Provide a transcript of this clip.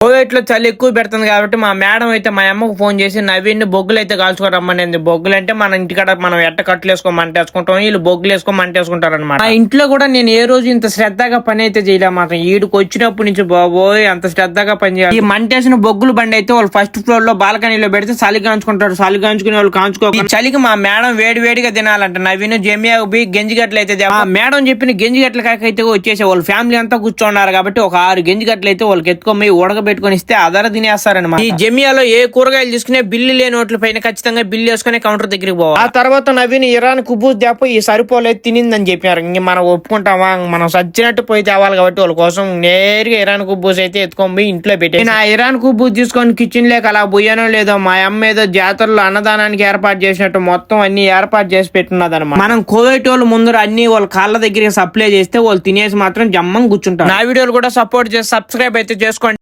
కోవిడ్లో చలి ఎక్కువ పెడుతుంది కాబట్టి మా మేడం అయితే మా అమ్మకు ఫోన్ చేసి నవీన్ బొగ్గులు అయితే కాల్చుకోరమ్మనింది. బొగ్గులు అంటే మన ఇంటికాడ మనం ఎట్ట కట్లు వేసుకో మంట వేసుకుంటాం వీళ్ళు బొగ్గులు వేసుకో మంట వేసుకుంటారు అనమాట మా ఇంట్లో కూడా నేను ఏ రోజు ఇంత శ్రద్ధగా పని అయితే చేయలే మాత్రం. ఈడికి వచ్చినప్పటి నుంచి బాబోయ్ అంత శ్రద్ధగా పని చేయాలి. ఈ మంటేసిన బొగ్గులు బండి అయితే వాళ్ళు ఫస్ట్ ఫ్లోర్లో బాల్కనీలో పెడితే చలి కాంచుకుంటారు చలి కాంచుకునే వాళ్ళు కాంచుకో చలికి మా మేడం వేడి వేడిగా తినాలంట. నవీన్ జమియా పోయి గెంజిగట్లు అయితే ఆ మేడం చెప్పిన గెంజిగట్ల కాకైతే వచ్చేసి వాళ్ళ ఫ్యామిలీ అంతా కూర్చోన్నారు కాబట్టి ఒక ఆరు గెంజిగట్లు అయితే వాళ్ళకి ఎత్తుకొని పోయి ఉడకబెట్టుకొని ఇస్తే అదర తినేస్తారనమాట ఈ జమియాలో ఏ కూరగాయలు తీసుకునే బిల్లు లేని నోట్ల పైన ఖచ్చితంగా బిల్లు వేసుకునే కౌంటర్ దగ్గరికి పోవాలి. ఆ తర్వాత నవీన్ ఇరాన్ కుబూస్ దేపో ఈ సరిపోలేదు తినిందని చెప్పారు ఇంక మనం ఒప్పుకుంటామా? మనం సచ్చినట్టు పోయి తేవాలి కాబట్టి వాళ్ళ కోసం నేరుగా ఇరాన్ కుబ్బూస్ అయితే ఎత్తుకొని పోయి ఇంట్లో పెట్టి నేను ఆ ఇరాన్ కుబ్బూస్ తీసుకొని కిచెన్ లేక అలా పోయానో లేదో మా అమ్మ ఏదో జాతరలో అన్నదానానికి ఏర్పాటు చేసినట్టు మొత్తం అన్ని ఏర్పాటు చేసి పెట్టున్నదన్నమాట. మనం కోవిడ్ వాళ్ళు ముందర అన్ని వాళ్ళ కాళ్ళ దగ్గరికి సప్లై చేస్తే వాళ్ళు తినేసి మాత్రం జమ్మం కూర్చుంటారు. నా వీడియోలు కూడా సపోర్ట్ చేసి సబ్స్క్రైబ్ అయితే చేసుకోండి.